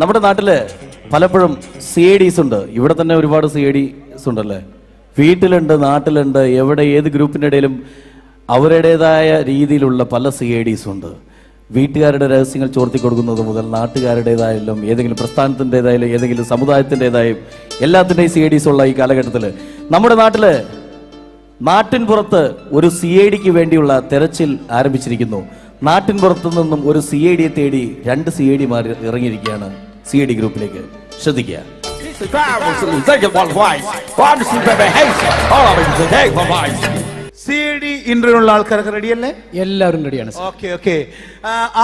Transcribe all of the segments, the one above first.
നമ്മുടെ നാട്ടിൽ പലപ്പോഴും സി ഐ ഡീസ് ഉണ്ട്. ഇവിടെ തന്നെ ഒരുപാട് സി ഐ ഡീസ് ഉണ്ടല്ലേ? വീട്ടിലുണ്ട് നാട്ടിലുണ്ട് എവിടെ ഏത് ഗ്രൂപ്പിന്റെ ഇടയിലും അവരുടേതായ രീതിയിലുള്ള പല സി ഐ ഡീസ് ഉണ്ട്. വീട്ടുകാരുടെ രഹസ്യങ്ങൾ ചോർത്തി കൊടുക്കുന്നത് മുതൽ നാട്ടുകാരുടേതായാലും ഏതെങ്കിലും പ്രസ്ഥാനത്തിന്റെതായാലും ഏതെങ്കിലും സമുദായത്തിന്റെതായും എല്ലാത്തിന്റെയും സി ഐ ഡീസ് ഉള്ള ഈ കാലഘട്ടത്തിൽ നമ്മുടെ നാട്ടിൽ നാട്ടിൻ പുറത്ത് ഒരു സി ഐ ഡിക്ക് വേണ്ടിയുള്ള തെരച്ചിൽ ആരംഭിച്ചിരിക്കുന്നു. നാട്ടിൻ പുറത്തു നിന്നും ഒരു സി ഐ ഡിയെ തേടി രണ്ട് സി ഐ ഡിമാർ ഇറങ്ങിയിരിക്കുകയാണ്. സി ഡി ഗ്രൂപ്പിലേക്ക് ശ്രദ്ധിക്കുക. സി ഡി ഇന്റർവ്യൂ ഉള്ള ആൾക്കാരൊക്കെ റെഡിയല്ലേ എല്ലാവരും റെഡിയാണ് സർ. ഓക്കെ ഓക്കെ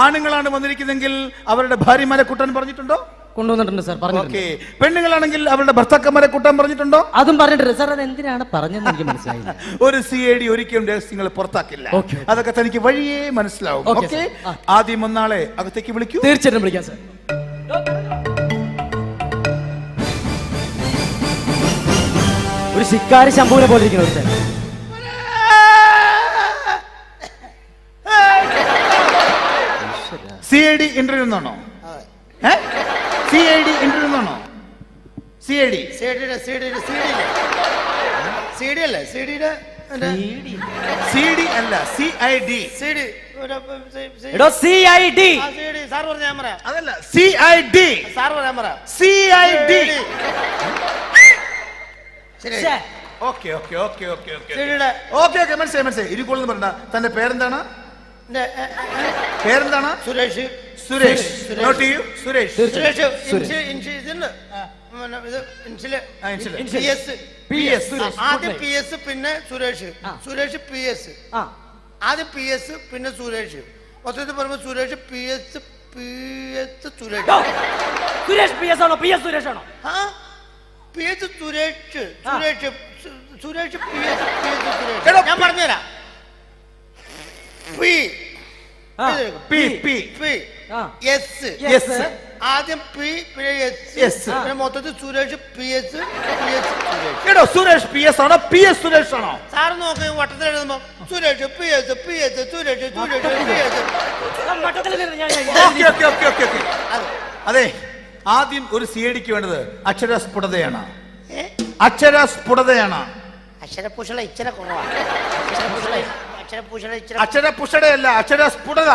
ആണുങ്ങളാണ് വന്നിരിക്കുന്നെങ്കിൽ അവരുടെ ഭാര്യമാരെ കൂട്ടാൻ പറഞ്ഞിട്ടുണ്ടോ? കൊണ്ടുവന്നിട്ടുണ്ട് സാർ പറഞ്ഞു ഓക്കെ പെണ്ണുങ്ങളാണെങ്കിൽ അവരുടെ ഭർത്താക്കന്മാരെ കൂട്ടാൻ പറഞ്ഞിട്ടുണ്ടോ? അതും പറഞ്ഞിട്ടുണ്ട്. സാർ അത് എന്തിനാണ് പറഞ്ഞത് എനിക്ക് മനസ്സിലായില്ല. ഒരു സി ഐ ഡി ഒരിക്കലും രഹസ്യങ്ങൾ പുറത്താക്കില്ല. അതൊക്കെ തനിക്ക് വഴിയേ മനസ്സിലാവും. ഓക്കെ. ആദ്യം ഒന്നാളെ അകത്തേക്ക് വിളിക്കൂ. തീർച്ചയായിട്ടും വിളിക്കാം സാർ ഒരു ശിക്കാരി ശംഭുവിനെ പോലെ ഇരിക്കുന്നു ഒരു ചേട്ടൻ. സി ഐ ഡി ഇന്റർവ്യൂ എന്നാണോ സി ഐ ഡി ഇന്റർവ്യൂ എന്നാണോ C I D C I D C D C D അല്ലേ സി ഡിയുടെ സി ഡി അല്ല സി ഐ ഡി സിഡി എടോ സി ഐ ഡി സാർ പറഞ്ഞ ഞാൻ പറയാം അതല്ല സി ഐ ഡി സാർ പറയാൻ പറയാം C I D okay okay okay okay okay. Okay okay മനസ്സിലായി മനസ്സിലായി. ഇരുക്കോളെന്ന് പറഞ്ഞ തന്റെ പേരെന്താണ്? പേരെന്താണ്? സുരേഷ്. സുരേഷ്. നോട്ട് ചെയ്യൂ. സുരേഷ്. സുരേഷ് ആദ്യം പി എസ് പിന്നെ സുരേഷ്. Suresh P S. ആ. ആദ്യം പി എസ് പിന്നെ സുരേഷ്. മൊത്തത്തിൽ പറയുമ്പോൾ Suresh P S P S Suresh. Suresh P S ആണോ? പി എസ് സുരേഷ് ആണോ? ആ P S Suresh Suresh Suresh P S P S Suresh. ഞാൻ പറഞ്ഞുതരാം. P P P. പി. ആ. എസ്. എസ്. ആദ്യം പി പിന്നെ എസ്. എസ്. പിന്നെ മൊത്തത്തിൽ Suresh P S P S. എടോ സുരേഷ് പി എസ് ആണോ? പി എസ് സുരേഷ് ആണോ? സാർ നോക്കി വട്ടത്തിൽ എഴുതുമ്പോ Suresh P S P S Suresh Suresh P S. Okay okay okay okay okay. അതെ. ആദ്യം ഒരു സി ഡിക്ക് വേണ്ടത് അക്ഷരസ്ഫുടതയാണ് സ്ഫുടതയാണ്. അക്ഷരസ്ഫുടതയാണ് അക്ഷരപൂഷണ ഇച്ചിരി കുറവാണ് അക്ഷരപുഷടയല്ല അക്ഷരസ്ഫുടത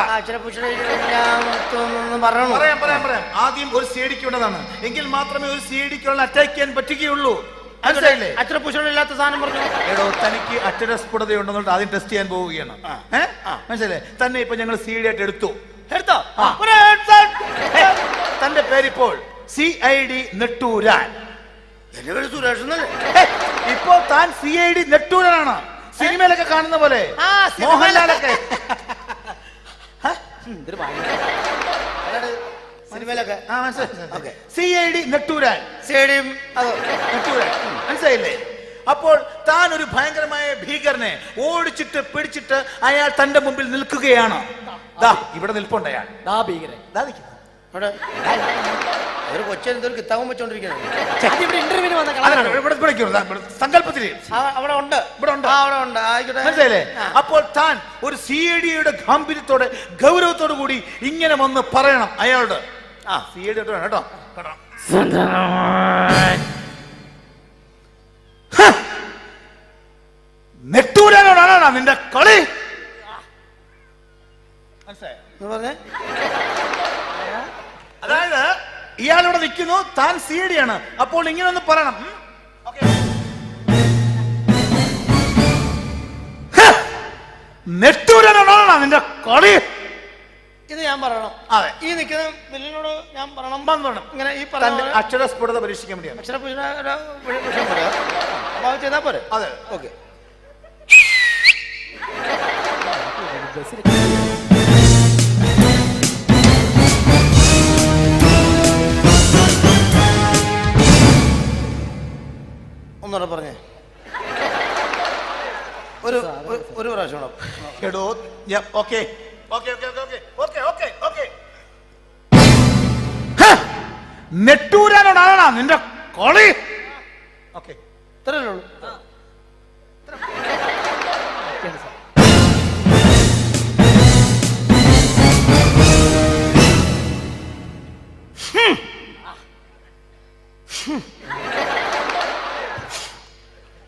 പറയാം പറയാം പറയാം. ആദ്യം ഒരു സി ഡിക്ക് വേണ്ടതാണ്. എങ്കിൽ മാത്രമേ ഒരു സി ഡിക്കുള്ള അറ്റാക്ക് ചെയ്യാൻ പറ്റുകയുള്ളൂ. മനസ്സിലായില്ലേ? അക്ഷരപൂഷണ ഇല്ലാത്ത സാധനം പറഞ്ഞു. എടോ തനിക്ക് അക്ഷരസ്ഫുടതയുണ്ടെന്നുള്ളത് ആദ്യം ടെസ്റ്റ് ചെയ്യാൻ പോവുകയാണ്. ഏ? മനസ്സിലായില്ലേ? തന്നെ ഇപ്പൊ ഞങ്ങൾ സി ഡി ആയിട്ട് എടുത്തു. എടുത്തോ? തന്റെ പേരിപ്പോൾ സി ഐ ഡി നെട്ടൂരാൻ. എന്റെ പേര് സുരേഷ് എന്നല്ലേ? ഇപ്പോ താൻ സി ഐ ഡി നെട്ടൂരാണ് സിനിമയിലൊക്കെ കാണുന്ന പോലെ. മോഹൻലാലൊക്കെ. സിനിമയിലൊക്കെ. ആ, മനസ്സിലായി C I D Nettooran. Stadium അത് നെട്ടൂരാൻ. മനസ്സിലായില്ലേ? അപ്പോൾ താൻ ഒരു ഭയങ്കരമായ ഭീകരനെ ഓടിച്ചിട്ട് പിടിച്ചിട്ട് അയാൾ തന്റെ മുമ്പിൽ നിൽക്കുകയാണ്. ദാ ഇവിടെ നിൽപ്പുണ്ട് അയാൾ. ദാ ഭീകരൻ. ദാ നിൽക്കുന്നു. ഒരു കൊച്ചു കിത്താവും അതാണ് ഇവിടെ അവിടെ ഉണ്ട്. ഇവിടെ ഉണ്ട്. ആ, അവിടെ ഉണ്ട്. ആയിക്കോട്ടെ. അപ്പോൾ താൻ ഒരു സി എ ഡിയുടെ ഗാംഭീര്യത്തോടെ ഗൗരവത്തോടു കൂടി ഇങ്ങനെ വന്ന് പറയണം അയാളോട്. ആ സി എ ഡി കേട്ടോ. കേട്ടോ! നെട്ടൂരാനോടാണോ നിന്റെ കളി? അതായത് ഇയാളിവിടെ നിൽക്കുന്നു താൻ സി ഡി ആണ്. അപ്പോൾ ഇങ്ങനെ ഒന്ന് പറയണം! നെട്ടൂരാനോടാണോ നിന്റെ കളി? ഞാൻ പറയണം. അതെ. ഈ നിൽക്കുന്ന ബില്ലിനോട് ഞാൻ പറയണം. പറയണം. ഇങ്ങനെ ഈ പറഞ്ഞ അക്ഷര അക്ഷരസ്ഫുടത പരീക്ഷിക്കാൻ വേണ്ടിയാണ്. അക്ഷര വിഷയം പോലെ. അപ്പൊ അത് ചെയ്താൽ പോരെ? അതെ. ഓക്കെ. ഒന്നുകൂടെ പറഞ്ഞേ. ഒരു ഒരു- പ്രാവശ്യം കൂടെ. എടോ okay. Okay okay okay okay. നെട്ടൂരാനോടാണോ നിന്റെ കളി. ഓക്കെ. ഇത്രയല്ലേ ഉള്ളൂ.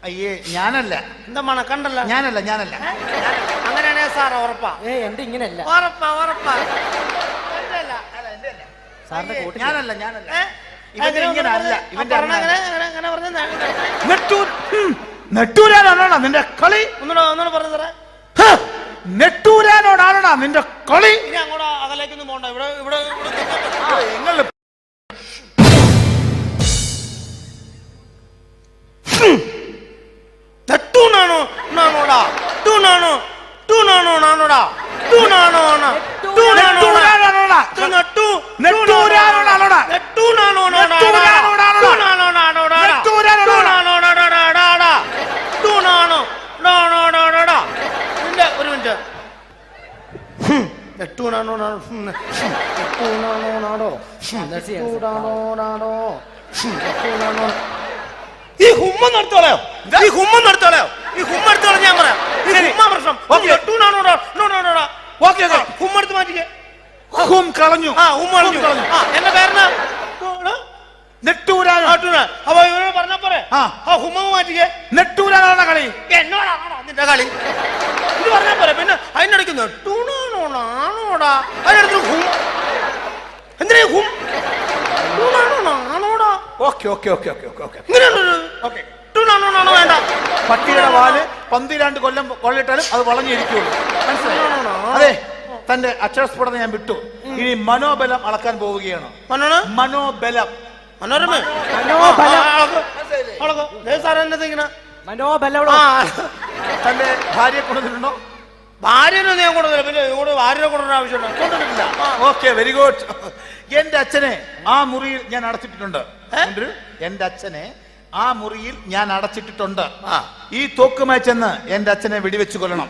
അയ്യേ ഞാനല്ല. എന്താ കണ്ടല്ല? ഞാനല്ല ഞാനല്ല. അങ്ങനെയാണെങ്കിൽ സാർ ഉറപ്പാ. ഏ എന്റെ ഇങ്ങനെയല്ല. ഉറപ്പാ ഉറപ്പാ. ഞാനല്ല ഞാനല്ല. നെട്ടൂരാനോടാണോ നിന്റെ കളി? ഒന്നുകൂടെ ഒന്നുകൂടെ പറഞ്ഞു സാറേ നെട്ടൂരാനോടാണോടാ നിന്റെ കളി? ഇനി അങ്ങോട്ട് അകലേക്കൊന്നും പോണ്ട. ഇവിടെ ഇവിടെ ഇവിടെ നിങ്ങൾ ടൂണാണോ നാണോടാ ടൂണാണോ ടൂണാണോ നാണോടാ ടൂണാണോ നെട്ടൂരാനോടാ. നെട്ടൂരാനോടാണോടാ നിന്റെ ഒരു മിനിറ്റ്. നെട്ടൂണാണോ നെട്ടൂണാണോ നാടോ നെട്ടൂണാണോ നാടോ നെട്ടൂണാണോ ഈ ഹുമ്മ നടത്തോളയോ ഈ ഹുമ്മ നടത്തോളയോ ഈ ഹുമ്മ എടുത്തോളാം ഞാൻ പറയാം. ഈ ഹുമ്മ പ്രശ്നം. നോണോടാ ഓക്കെ ഓക്കെ. ഹുമ്മ എടുത്ത് മാറ്റിക്കേ. ഹും കളഞ്ഞു. ആ ഹും കളഞ്ഞു. കളഞ്ഞു. എന്റെ കാരണം ആട്ടൂന അപ്പൊ ഇവരോട് പറഞ്ഞാ പോരെ. ആ. ഹുമ്മ മാറ്റിക്കേ. നെട്ടൂരാനോടാ കളി. എന്നോടാണോടാ നിന്റെ കളി? ഇത് പറഞ്ഞാ പോരെ. പിന്നെ അതിനിടയ്ക്ക് നെട്ടൂണാണോടാണോടാ അതിനടുത്ത് ഹും. എന്തിനാ ഹും? ടൂണാണോടാണോടാ okay okay okay okay okay okay. Okay. ടൂണാണോടാണോ വേണ്ട? പട്ടിയുടെ വാൽ പന്തിരാണ്ട് കൊല്ലം കൊള്ളിട്ടാലും അത് വളഞ്ഞിരിക്കുള്ളൂ. മനസ്സിലായോ? അതെ. തന്റെ അക്ഷരസ്ഫുടത ഞാൻ വിട്ടു. ഇനി മനോബലം അളക്കാൻ പോവുകയാണ്. മനോബലം. മനോരമ? മനോബലം. തന്റെ ഭാര്യയെ കൊണ്ടുവന്നിട്ടുണ്ടോ? ഭാര്യനൊന്നും ഞാൻ കൊണ്ടുവന്നില്ല. പിന്നെ ഇവിടെ ഭാര്യനെ കൊണ്ടുവരാൻ ആവശ്യമുണ്ടോ. കൊണ്ടുവന്നിട്ടില്ല. ഓക്കെ വെരി ഗുഡ് എന്റെ അച്ഛനെ ആ മുറിയിൽ ഞാൻ അടച്ചിട്ടിട്ടുണ്ട്? എന്റെ അച്ഛനെ ആ മുറിയിൽ ഞാൻ അടച്ചിട്ടിട്ടുണ്ട്. ഈ തോക്കുമായി ചെന്ന് എന്റെ അച്ഛനെ വെടിവെച്ച് കൊല്ലണം.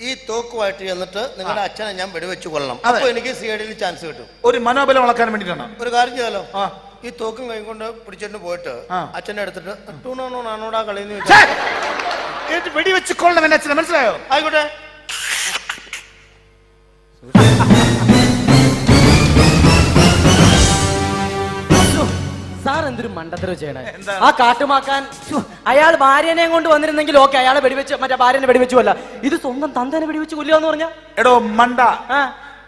ഈ തോക്കുമായിട്ട് ചെന്നിട്ട് നിങ്ങളുടെ അച്ഛനെ ഞാൻ വെടിവെച്ച് കൊള്ളണം. അപ്പൊ എനിക്ക് സി ഐഡിയിൽ ചാൻസ് കിട്ടും. ഒരു മനോബലം വളക്കാൻ വേണ്ടിട്ടാണ് ഒരു കാര്യം ചെയ്താലോ ഈ തോക്കും കൈകൊണ്ട് പിടിച്ചിട്ട് പോയിട്ട്. അച്ഛനെ എടുത്തിട്ട് ടൂണാണോ നാണോടാ ഛേ! എന്നിട്ട് വെടിവെച്ച് കൊള്ളണം എന്റെ അച്ഛനെ? മനസ്സിലായോ? ആയിക്കോട്ടെ. എന്തൊരു മണ്ടത്തരം ചെയ്യണേ ആ കാട്ടുമാക്കാൻ അയാൾ ഭാര്യനെ കൊണ്ട് വന്നിരുന്നെങ്കിൽ ഓക്കെ അയാളെ വെടിവെച്ച് മറ്റേ ഭാര്യനെ വെടിവെച്ചു കൊല്ല ഇത് സ്വന്തം തന്തനെ വെടിവെച്ച് കൊല്ലുക പറഞ്ഞ? എടോ മണ്ട.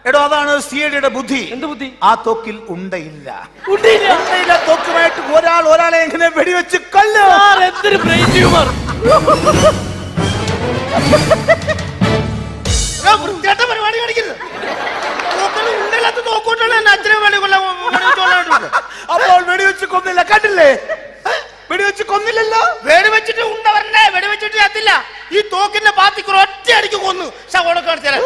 എടോ അതാണ് സിയുടെ ബുദ്ധി. എന്ത് ബുദ്ധി? ആ തോക്കിൽ ഉണ്ടയില്ല. ഉണ്ടയില്ല. തോക്കുമായിട്ട് ഒരാൾ ഒരാളെ എങ്ങനെ വെടിവെച്ച് കൊല്ലോ? എന്തൊരു ബ്രെയിൻ ട്യൂമർ. പരിപാടി കാണിക്കരുത് തോക്കിന് ഉണ്ടില്ലാത്ത തോക്കോട്ടാണ് എന്റെ അച്ഛനെ വേണ്ടി കൊല്ലാൻ വെടിവെച്ച് കൊല്ലാനായിട്ട് അപ്പോൾ വെടിവെച്ച് കൊന്നില്ല കണ്ടില്ലേ? വെടിവെച്ച് കൊന്നില്ലല്ലോ? വെടിവെച്ചിട്ട് ഉണ്ടവരനെ വെടിവെച്ചിട്ട് ചത്തില്ല. ഈ തോക്കിന്റെ പാത്തിക്കുറ ഒറ്റ അടിക്ക് കൊന്നു ശവോടെ കാണിച്ചാലേ